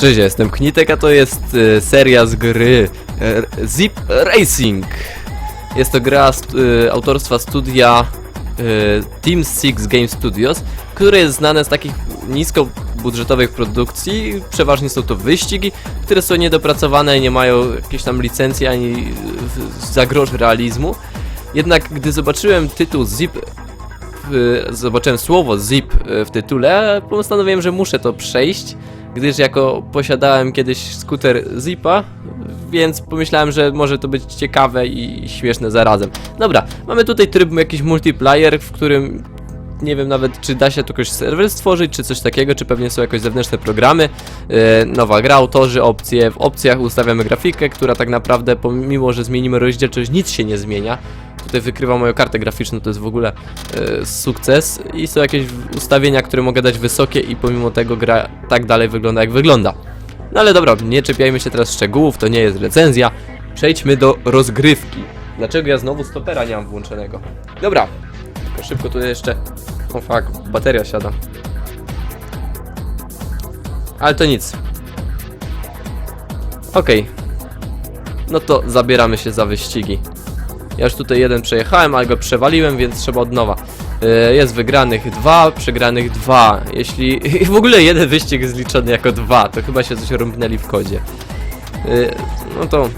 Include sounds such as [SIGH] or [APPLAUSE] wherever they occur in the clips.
Cześć, ja jestem Knitek, a to jest e, seria z gry e, Zip Racing. Jest to gra st- e, autorstwa studia e, Team Six Game Studios, które jest znane z takich niskobudżetowych produkcji. Przeważnie są to wyścigi, które są niedopracowane nie mają jakiejś tam licencji ani e, zagroż realizmu. Jednak gdy zobaczyłem tytuł Zip w- zobaczyłem słowo zip e, w tytule, postanowiłem, że muszę to przejść, gdyż jako posiadałem kiedyś skuter zipa, więc pomyślałem, że może to być ciekawe i śmieszne zarazem. Dobra, mamy tutaj tryb jakiś multiplayer, w którym nie wiem nawet, czy da się tu jakoś serwer stworzyć, czy coś takiego, czy pewnie są jakoś zewnętrzne programy. E, nowa gra, autorzy, opcje. W opcjach ustawiamy grafikę, która tak naprawdę, pomimo że zmienimy rozdzielczość, nic się nie zmienia. Tutaj wykrywa moją kartę graficzną, to jest w ogóle e, sukces. I są jakieś ustawienia, które mogę dać wysokie i pomimo tego gra tak dalej wygląda jak wygląda. No ale dobra, nie czepiajmy się teraz szczegółów, to nie jest recenzja. Przejdźmy do rozgrywki. Dlaczego ja znowu stopera nie mam włączonego? Dobra, tylko szybko tutaj jeszcze... O fuck, bateria siada. Ale to nic. Okej. No to zabieramy się za wyścigi. Ja już tutaj jeden przejechałem, ale go przewaliłem, więc trzeba od nowa. Yy, Jest wygranych dwa, przegranych dwa. Jeśli [LAUGHS] w ogóle jeden wyścig jest liczony jako dwa, to chyba się coś rąbnęli w kodzie. Yy, No to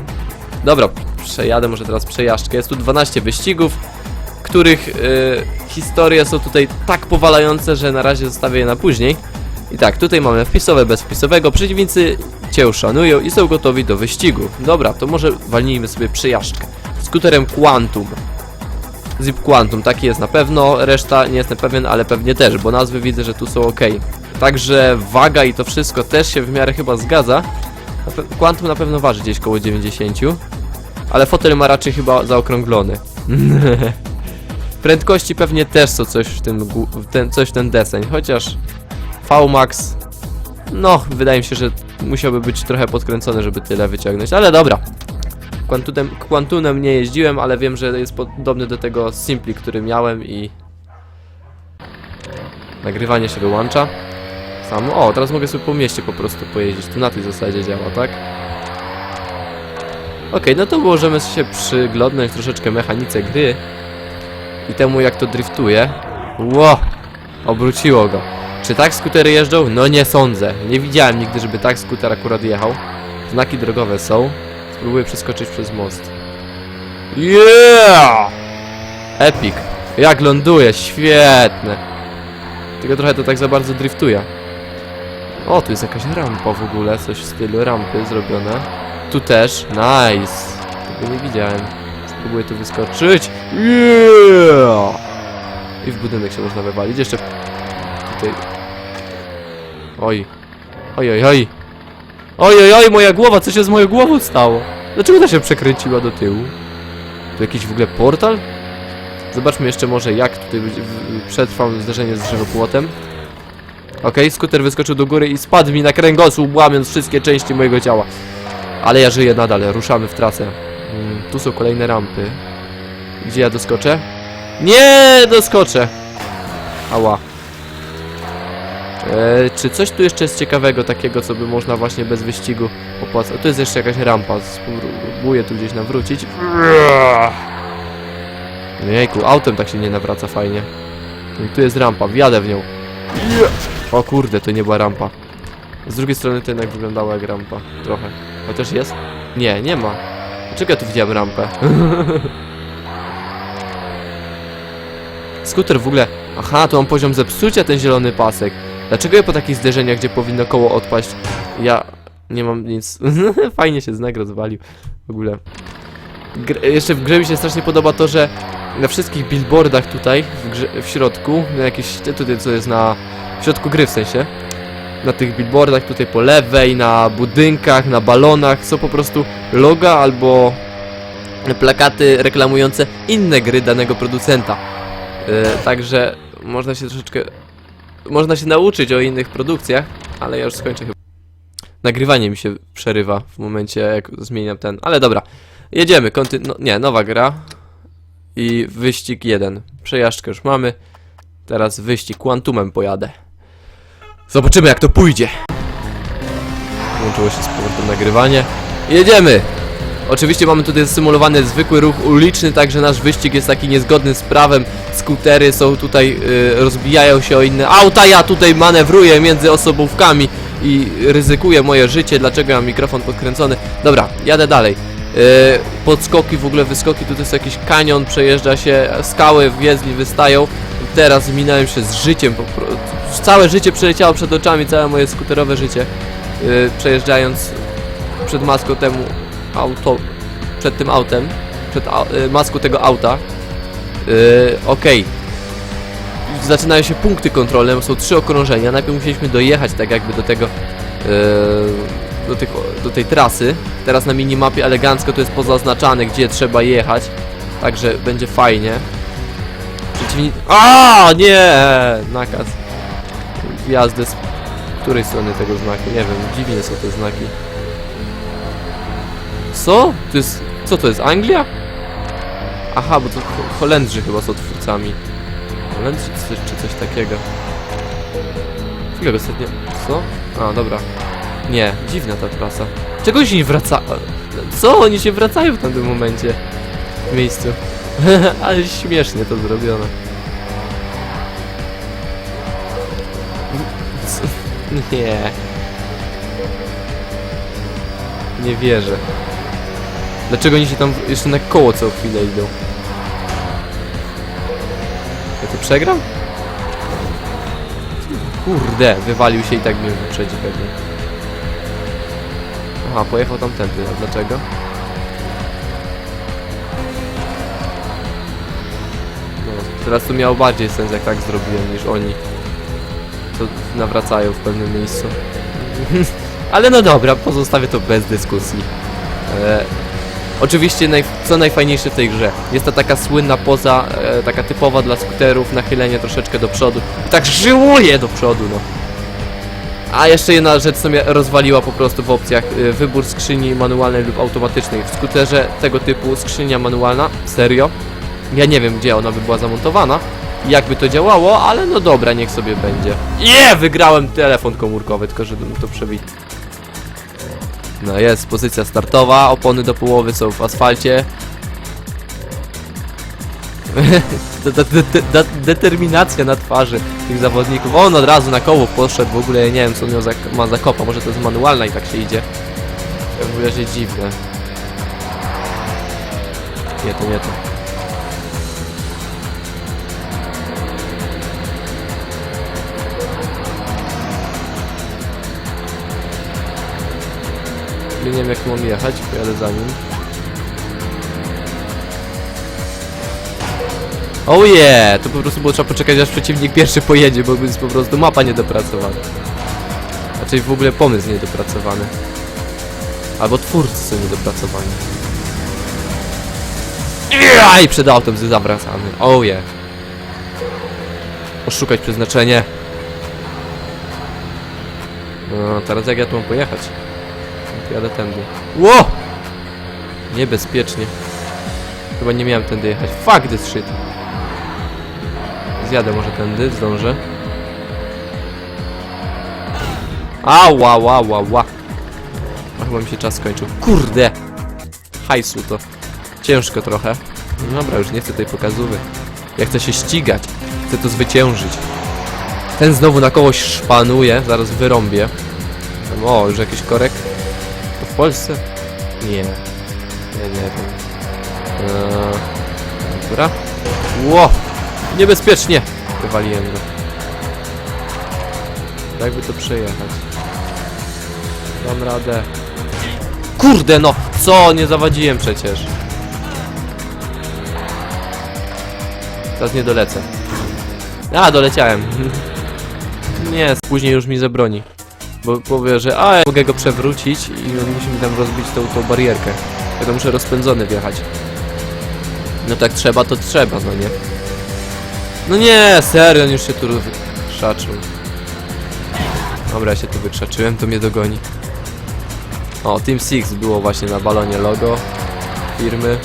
dobra, przejadę może teraz przejażdżkę. Jest tu 12 wyścigów, których yy, historie są tutaj tak powalające, że na razie zostawię je na później. I tak, tutaj mamy wpisowe, bez wpisowego. Przeciwnicy cię uszanują i są gotowi do wyścigu. Dobra, to może walnijmy sobie przejażdżkę. Skuterem Quantum. Zip Quantum, taki jest na pewno, reszta nie jestem pewien, ale pewnie też, bo nazwy widzę, że tu są ok. Także waga i to wszystko też się w miarę chyba zgadza. Quantum na pewno waży gdzieś koło 90, ale fotel ma raczej chyba zaokrąglony. [LAUGHS] Prędkości pewnie też są coś w tym, w ten, coś w ten deseń, chociaż VMAX, no wydaje mi się, że musiałby być trochę podkręcony, żeby tyle wyciągnąć, ale dobra. Quantunem, Quantunem nie jeździłem, ale wiem, że jest podobny do tego Simpli, który miałem i... Nagrywanie się wyłącza. Samo. O, teraz mogę sobie po mieście po prostu pojeździć. Tu na tej zasadzie działa, tak? Okej, no to możemy się przyglądnąć troszeczkę mechanice gry i temu jak to driftuje. Ło! Obróciło go. Czy tak skutery jeżdżą? No nie sądzę. Nie widziałem nigdy, żeby tak skuter akurat jechał. Znaki drogowe są. Spróbuję przeskoczyć przez most. Yeah! Epic. Jak ląduje, świetne. Tylko trochę to tak za bardzo driftuje. O, tu jest jakaś rampa w ogóle, coś w stylu rampy zrobione. Tu też, nice. Tego nie widziałem. Spróbuję tu wyskoczyć. Yeah! I w budynek się można wywalić. Jeszcze tutaj. Oj. Oj, oj, oj. Oj, oj, oj, moja głowa, co się z moją głową stało? Dlaczego ta się przekręciła do tyłu? Tu jakiś w ogóle portal? Zobaczmy jeszcze może jak tutaj przetrwał zderzenie z żywopłotem. Okej, skuter wyskoczył do góry i spadł mi na kręgosłup, łamiąc wszystkie części mojego ciała. Ale ja żyję nadal, ruszamy w trasę. Mm, tu są kolejne rampy. Gdzie ja doskoczę? Nie doskoczę! Ała. E, czy coś tu jeszcze jest ciekawego, takiego, co by można właśnie bez wyścigu opłacać? Tu jest jeszcze jakaś rampa, spróbuję tu gdzieś nawrócić. Jejku, autem tak się nie nawraca fajnie. I tu jest rampa, wjadę w nią. O kurde, to nie była rampa. Z drugiej strony to jednak wyglądało jak rampa, trochę. Chociaż jest? Nie, nie ma. Dlaczego ja tu widziałem rampę? [LAUGHS] Skuter w ogóle... Aha, tu mam poziom zepsucia, ten zielony pasek. Dlaczego ja po takich zderzeniach, gdzie powinno koło odpaść, ja nie mam nic... [LAUGHS] Fajnie się znak rozwalił. W ogóle. Gr jeszcze w grze mi się strasznie podoba to, że na wszystkich billboardach tutaj, w, w środku, na jakieś... tutaj co jest na... w środku gry w sensie, na tych billboardach tutaj po lewej, na budynkach, na balonach są po prostu loga albo plakaty reklamujące inne gry danego producenta. Yy, także można się troszeczkę. Można się nauczyć o innych produkcjach, ale ja już skończę chyba. Nagrywanie mi się przerywa w momencie, jak zmieniam ten. Ale dobra, jedziemy. Konty... No, nie, nowa gra. I wyścig jeden. Przejażdżkę już mamy. Teraz wyścig Quantumem pojadę. Zobaczymy jak to pójdzie. włączyło się z powrotem nagrywanie. Jedziemy! Oczywiście mamy tutaj symulowany zwykły ruch uliczny, także nasz wyścig jest taki niezgodny z prawem. Skutery są tutaj, y, rozbijają się o inne auta, ja tutaj manewruję między osobówkami i ryzykuję moje życie, dlaczego mam mikrofon podkręcony. Dobra, jadę dalej. Y, podskoki, w ogóle wyskoki, tutaj jest jakiś kanion, przejeżdża się, skały w jezdni wystają. Teraz minąłem się z życiem, całe życie przeleciało przed oczami, całe moje skuterowe życie. Y, przejeżdżając przed maską temu auto, przed tym autem, przed y, maską tego auta. Yy, Okej. Zaczynają się punkty kontrolne, bo są trzy okrążenia. Najpierw musieliśmy dojechać tak jakby do tego, yy, do, tych, do tej trasy. Teraz na minimapie elegancko to jest pozaznaczane, gdzie trzeba jechać. Także będzie fajnie. Przeciwnik... A nie! Nakaz. Wjazdy z której strony tego znaku? Nie wiem, dziwne są te znaki. Co? To jest... Co to jest? Anglia? Aha, bo to Ho- Holendrzy chyba są twórcami. Holendrzy czy, czy coś takiego. Chwilę ostatnio... Co? A, dobra. Nie, dziwna ta trasa. Czego oni nie wraca... Co? Oni się wracają w tamtym momencie. W miejscu. [LAUGHS] Ale śmiesznie to zrobione. Co? [LAUGHS] Nie. Nie wierzę. Dlaczego oni się tam jeszcze na koło co chwilę idą? Ja to przegram? Kurde, wywalił się i tak mnie wyprzedzi pewnie. Aha, pojechał tamtędy, a dlaczego? No, teraz to miało bardziej sens jak tak zrobiłem niż oni. Co nawracają w pewnym miejscu. [LAUGHS] Ale no dobra, pozostawię to bez dyskusji. E, Oczywiście naj, co najfajniejsze w tej grze, jest to taka słynna poza, e, taka typowa dla skuterów, nachylenie troszeczkę do przodu. I tak żyłuje do przodu, no. A jeszcze jedna rzecz, co mnie rozwaliła po prostu w opcjach, e, wybór skrzyni manualnej lub automatycznej. W skuterze tego typu skrzynia manualna, serio, ja nie wiem gdzie ona by była zamontowana, jakby to działało, ale no dobra, niech sobie będzie. Je, wygrałem telefon komórkowy, tylko mu to przebić. No jest pozycja startowa, opony do połowy są w asfalcie. De- de- de- de- determinacja na twarzy tych zawodników. On od razu na koło poszedł, w ogóle nie wiem co on miał za, ma za kopa, może to jest manualna i tak się idzie. W ogóle się dziwne. Nie to, nie to. Nie wiem jak mam jechać, pojadę za nim. Oh yeah! To po prostu było trzeba poczekać aż przeciwnik pierwszy pojedzie, bo jest po prostu mapa niedopracowana. Raczej w ogóle pomysł niedopracowany. Albo twórcy niedopracowani. I przed autem zawracamy. Oh yeah. Oszukać przeznaczenie. No, teraz jak ja tu mam pojechać? Jadę tędy. Ło! Niebezpiecznie. Chyba nie miałem tędy jechać. Fuck this shit. Zjadę może tędy, zdążę. Ała, ła, ła, ła. A chyba mi się czas skończył. Kurde! Hajsu to. Ciężko trochę. No Dobra, już nie chcę tej pokazówy. Ja chcę się ścigać. Chcę to zwyciężyć. Ten znowu na kogoś szpanuje. Zaraz wyrąbię. O, już jakiś korek. To w Polsce? Nie. Nie, nie wiem. Eee, dobra. Ło! Niebezpiecznie! Wywaliłem go. Jakby to przejechać. Dam radę. Kurde no! Co? Nie zawadziłem przecież. Teraz nie dolecę. A, doleciałem. [LAUGHS] Nie, później już mi zabroni. Bo powie, że a, ja mogę go przewrócić i on musi mi tam rozbić tą, tą barierkę. Ja to muszę rozpędzony wjechać. No tak trzeba, to trzeba, no nie? No nie, serio, on już się tu wykrzaczył. Dobra, ja się tu wykrzaczyłem, to mnie dogoni. O, Team Six było właśnie na balonie logo firmy.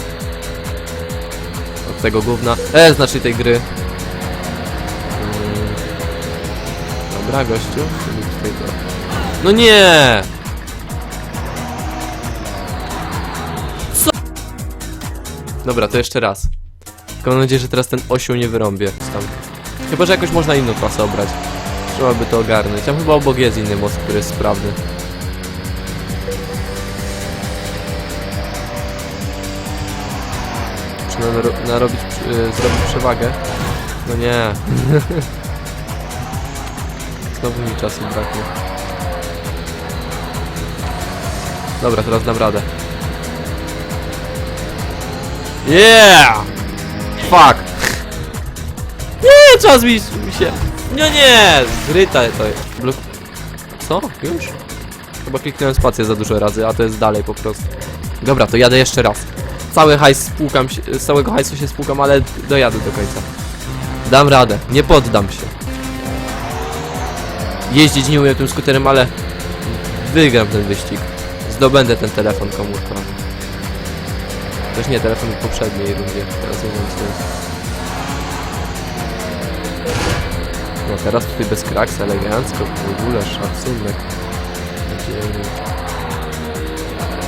Od tego gówna. E, znaczy tej gry. Mm. Dobra, gościu. czyli Tutaj to. No nie! Co? Dobra, to jeszcze raz. Tylko mam nadzieję, że teraz ten osioł nie wyrąbię stąd. Chyba, że jakoś można inną trasę obrać. Trzeba by to ogarnąć. Tam chyba obok jest inny most, który jest sprawny. Trzeba naro narobić, yy, zrobić przewagę. No nie. [LAUGHS] Znowu mi czasu braknie. Dobra, teraz dam radę. Yeah! Fuck! Nie, czas mi, się... No nie! Zryta to jest. Blok... Co? Już? Chyba kliknąłem spację za dużo razy, a to jest dalej po prostu. Dobra, to jadę jeszcze raz. Cały hajs spłukam się, z całego hajsu się spłukam, ale dojadę do końca. Dam radę, nie poddam się. Jeździć nie umiem tym skuterem, ale wygram ten wyścig. Zdobędę ten telefon komórkowy. Też nie, telefon w poprzedniej rundzie. Teraz nie wiem co jest. No teraz tutaj bez kraks, elegancko, w ogóle szacunek.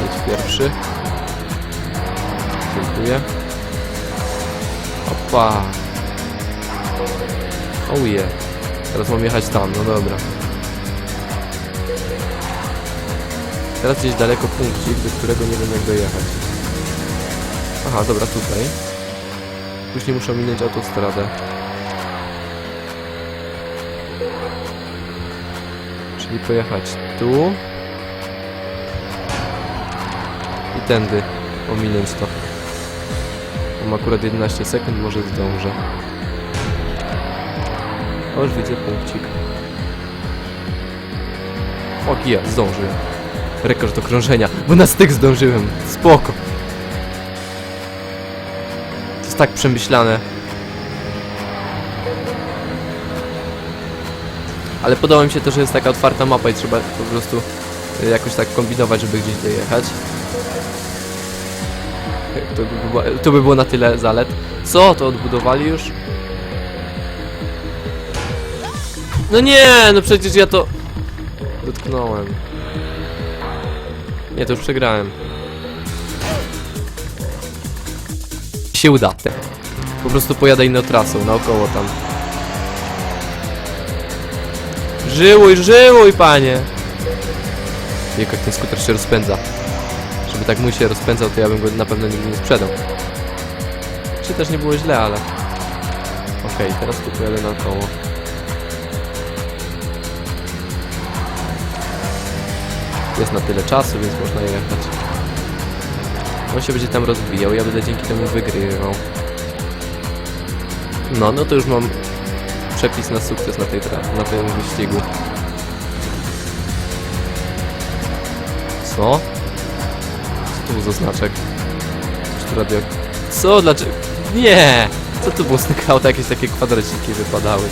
Być pierwszy. Dziękuję. Opa. Oh yeah. Teraz mam jechać tam, no dobra. Teraz gdzieś daleko punkcik, do którego nie wiem jak dojechać. Aha, dobra, tutaj. Później muszę minąć autostradę. Czyli pojechać tu. I tędy ominąć to. Mam akurat 11 sekund, może zdążę. O, już widzę punkcik. Fuck yeah, zdążyłem. Rekord okrążenia, bo na styk zdążyłem. Spoko. To jest tak przemyślane. Ale podoba mi się to, że jest taka otwarta mapa i trzeba po prostu y, jakoś tak kombinować, żeby gdzieś dojechać. To by, było, to by było na tyle zalet. Co? To odbudowali już? No nie, no przecież ja to... Dotknąłem. Nie, to już przegrałem. Się uda. Po prostu pojadę inną trasą, naokoło tam. Żyłuj, żyłuj, panie! Jak ten skuter się rozpędza. Żeby tak mój się rozpędzał, to ja bym go na pewno nigdy nie sprzedał. Czy też nie było źle, ale... Okej, teraz tu pojadę naokoło. Jest na tyle czasu, więc można jechać. On się będzie tam rozwijał, ja będę dzięki temu wygrywał. No, no to już mam przepis na sukces na, tej na tym wyścigu. Co? Co to był za znaczek? Czy radio... Co? Dlaczego? Nie! Co to było z tego auta? Jakieś takie kwadraciki wypadały.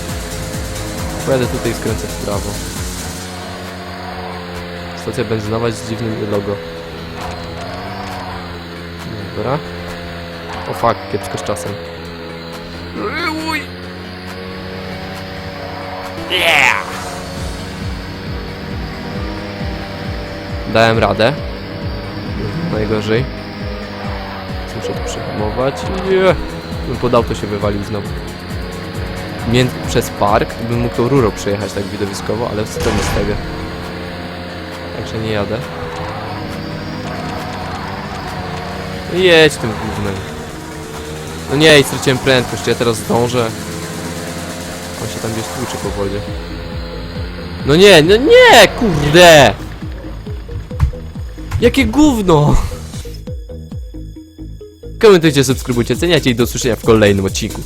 Pojadę tutaj skręcę w prawo. Stacja benzynowa z dziwnym logo. Dobra. O fuck, kiepsko z czasem. Uj. Dałem radę. Najgorzej. Muszę tu przehamować. Nie. Bym podał, to się wywalił znowu. Mię przez park bym mógł rurą przejechać tak widowiskowo, ale co to z tego. Także nie jadę. Jedź tym gównem. No nie, i straciłem prędkość, ja teraz zdążę? On się tam gdzieś tłucze po wodzie. No nie, no nie, kurde! Jakie gówno! Komentujcie, subskrybujcie, ceniacie i do usłyszenia w kolejnym odcinku.